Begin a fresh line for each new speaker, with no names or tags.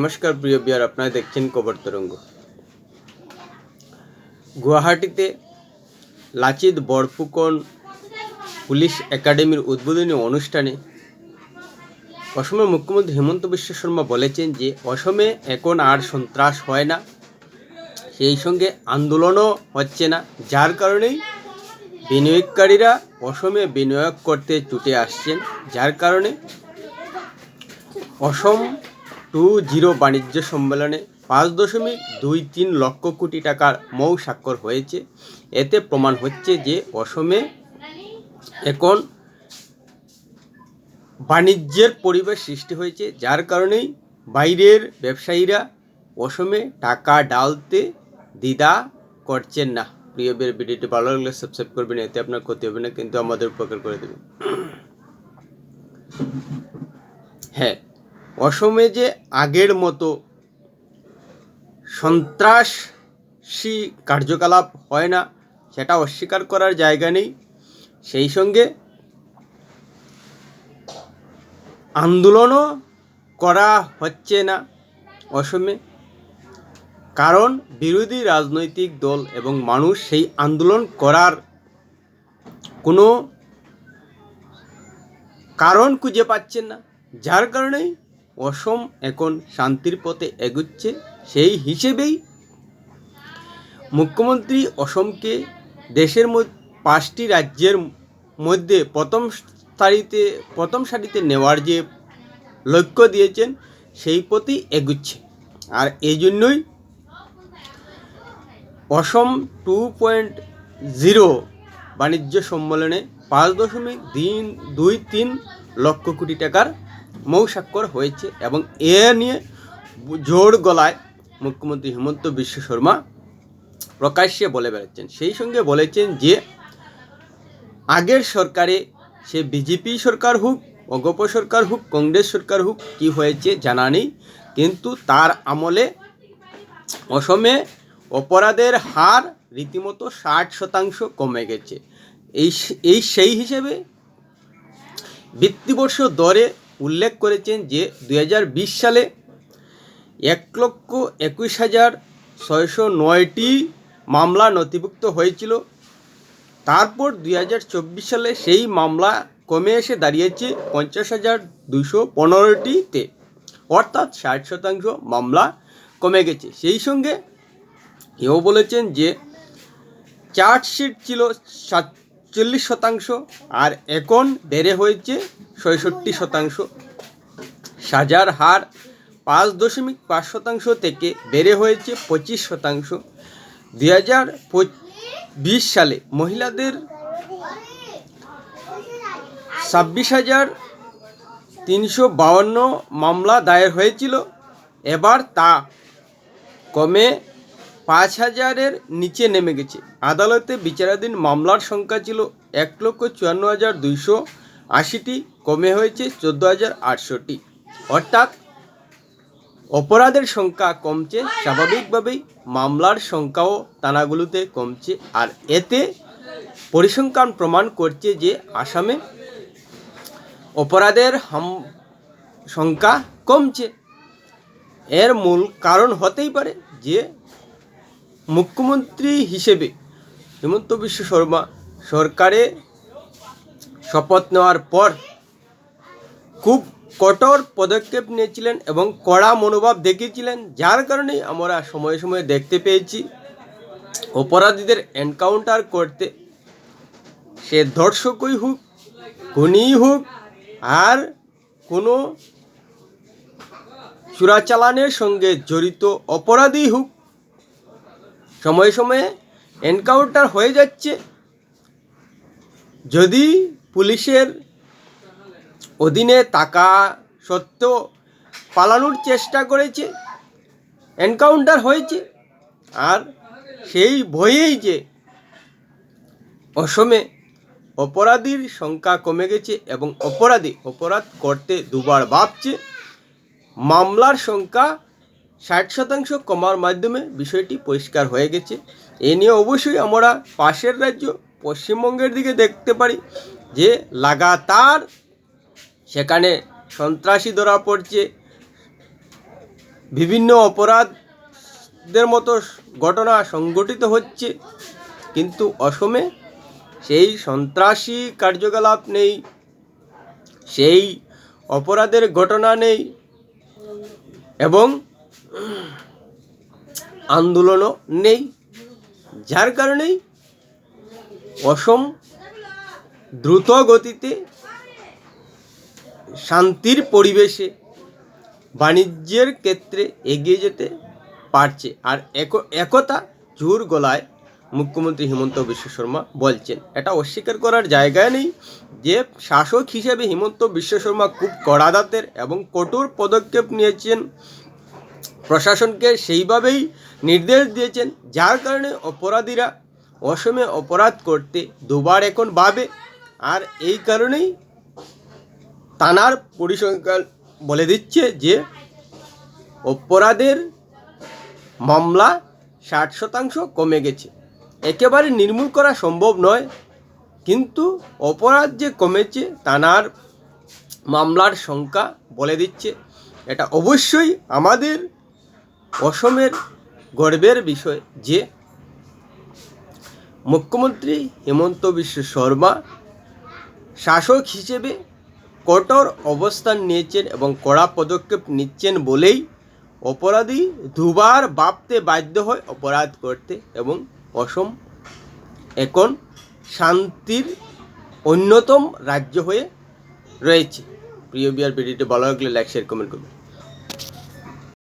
নমস্কার, প্রিয় বিয়ার, আপনারা দেখছেন কবর তরঙ্গ। গুয়াহাটিতে লাচিত বরফুকন পুলিশ একাডেমির উদ্বোধনী অনুষ্ঠানে অসমের মুখ্যমন্ত্রী হেমন্ত বিশ্ব শর্মা বলেছেন যে, অসমে এখন আর সন্ত্রাস হয় না, সেই সঙ্গে আন্দোলনও হচ্ছে না, যার কারণেই বিনিয়োগকারীরা অসমে বিনিয়োগ করতে ছুটে আসছেন, যার কারণে অসম টু জিরো বাণিজ্য সম্মেলনে পাঁচ দশমিক দুই তিন লক্ষ কোটি টাকার মৌ স্বাক্ষর হয়েছে। এতে প্রমাণ হচ্ছে যে অসমে এখন বাণিজ্যের পরিবেশ সৃষ্টি হয়েছে, যার কারণেই বাইরের ব্যবসায়ীরা অসমে টাকা ডালতে দ্বিধা করছেন না। প্রিয় বের ভিডিওটি ভালো লাগলে সাবস্ক্রাইব করবেন, এতে আপনার ক্ষতি হবে না, কিন্তু আমাদের উপকার করে দেবেন হ্যাঁ অসমে যে আগের মতো সন্ত্রাসী কার্যকলাপ হয় না, সেটা অস্বীকার করার জায়গা নেই। সেই সঙ্গে আন্দোলনও করা হচ্ছে না অসমে। কারণ বিরোধী রাজনৈতিক দল এবং মানুষ সেই আন্দোলন করার কোনো কারণ খুঁজে পাচ্ছেন না। যার কারণেই অসম এখন শান্তির পথে এগুচ্ছে সেই হিসেবেই মুখ্যমন্ত্রী অসমকে দেশের পাঁচটি রাজ্যের মধ্যে প্রথম সারিতে প্রথম সারিতে নেওয়ার যে লক্ষ্য দিয়েছেন, সেই পথেই এগুচ্ছে। আর এই জন্যই অসম টু পয়েন্ট জিরো বাণিজ্য সম্মেলনে পাঁচ দশমিক দিন দুই তিন লক্ষ কোটি টাকার মৌ স্বাক্ষর হয়েছে এবং এ নিয়ে জোর গলায় মুখ্যমন্ত্রী হেমন্ত বিশ্ব শর্মা প্রকাশ্যে বলে বেড়াচ্ছেন। সেই সঙ্গে বলেছেন যে, আগের সরকারে সে বিজেপি সরকার হোক, অগপ সরকার হোক, কংগ্রেস সরকার হোক, কি হয়েছে জানা নেই। কিন্তু তার আমলে অসমে অপরাধের হার রীতিমতো ষাট শতাংশ কমে গেছে। এই এই সেই হিসেবে বৃত্তিবর্ষ দরে উল্লেখ করেছেন যে দুই হাজার বিশ সালে এক লক্ষ একুশ হাজার ছয়শো নয়টি মামলা নথিভুক্ত হয়েছিল। তারপর দুই হাজার চব্বিশ সালে সেই মামলা কমে এসে দাঁড়িয়েছে পঞ্চাশ হাজার দুশো পনেরোটিতে। অর্থাৎ ষাট শতাংশ মামলা কমে গেছে। সেই সঙ্গে এও বলেছেন যে চার্জশিট ছিল সাতচল্লিশ শতাংশ আর এখন বেড়ে হয়েছে ছয়ষট্টি শতাংশ। সাজার হার পাঁচ দশমিক পাঁচ শতাংশ থেকে বেড়ে হয়েছে পঁচিশ শতাংশ। দুই হাজার বিশ সালে মহিলাদের ছাব্বিশ হাজার তিনশো বাউন্ন মামলা দায়ের হয়েছিল। এবার তা কমে পাঁচ হাজারের নিচে নেমে গেছে। আদালতে বিচারাধীন মামলার সংখ্যা ছিল এক লক্ষ চুয়ান্ন হাজার দুইশো আশিটি, কমে হয়েছে চোদ্দ হাজার আটশোটি। অর্থাৎ অপরাধের সংখ্যা কমছে, স্বাভাবিকভাবেই মামলার সংখ্যাও থানাগুলোতে কমছে। আর এতে পরিসংখ্যান প্রমাণ করছে যে আসামে অপরাধের হাম সংখ্যা কমছে। এর মূল কারণ হতেই পারে যে মুখ্যমন্ত্রী হিসেবে হেমন্ত বিশ্ব শর্মা সরকারে শপথ নেওয়ার পর খুব কঠোর পদক্ষেপ নিয়েছিলেন এবং কড়া মনোভাব দেখিয়েছিলেন, যার কারণেই আমরা সময়ে সময়ে দেখতে পেয়েছি অপরাধীদের এনকাউন্টার করতে। সে ধর্ষকই হোক, খুনিই হোক, আর কোনো চোরাচালানের সঙ্গে জড়িত অপরাধী হোক সময়ে সময়ে এনকাউন্টার হয়ে যাচ্ছে। যদি পুলিশের অধীনে টাকা সত্ত্বেও পালানোর চেষ্টা করেছে, এনকাউন্টার হয়েছে, আর সেই ভয়েই যে অসমে অপরাধীর সংখ্যা কমে গেছে এবং অপরাধী অপরাধ করতে দুবার ভাবছে, মামলার সংখ্যা ষাট শতাংশ কমার মাধ্যমে বিষয়টি পরিষ্কার হয়ে গেছে। এ নিয়ে অবশ্যই আমরা পাশের রাজ্য, পশ্চিমবঙ্গের দিকে দেখতে পারি যে লাগাতার সেখানে সন্ত্রাসী ধরা পড়ছে। বিভিন্ন অপরাধদের মতো ঘটনা সংগঠিত হচ্ছে। কিন্তু অসমে সেই সন্ত্রাসী কার্যকলাপ নেই, সেই অপরাধের ঘটনা নেই এবং আন্দোলনও নেই, যার কারণেই অসম দ্রুত গতিতে শান্তির পরিবেশে বাণিজ্যের ক্ষেত্রে এগিয়ে যেতে পারছে। আর এক- একতা জোর গলায় মুখ্যমন্ত্রী হিমন্ত বিশ্ব শর্মা বলছেন, এটা অস্বীকার করার জায়গায় নেই যে শাসক হিসেবে হিমন্ত বিশ্ব শর্মা খুব কড়াদাতের এবং কঠোর পদক্ষেপ নিয়েছেন প্রশাসনকে সেইভাবেই নির্দেশ দিয়েছেন, যার কারণে অপরাধীরা অসমে অপরাধ করতে দুবার এখন ভাবে। আর এই কারণেই থানার পরিসংখ্যান বলে দিচ্ছে যে, অপরাধের মামলা ষাট শতাংশ কমে গেছে। একেবারে নির্মূল করা সম্ভব নয়, কিন্তু অপরাধ যে কমেছে থানার মামলার সংখ্যা বলে দিচ্ছে। এটা অবশ্যই আমাদের অসমের গর্বের বিষয় যে মুখ্যমন্ত্রী হেমন্ত বিশ্ব শর্মা শাসক হিসেবে কঠোর অবস্থান নিয়েছেন এবং কড়া পদক্ষেপ নিচ্ছেন বলেই অপরাধী দুবার ভাবতে বাধ্য হয় অপরাধ করতে এবং অসম এখন শান্তির অন্যতম রাজ্য হয়ে রয়েছে। প্রিয় বিয়ার ভিডিওটি ভালো লাগলে লাইক শেয়ার কমেন্ট করুন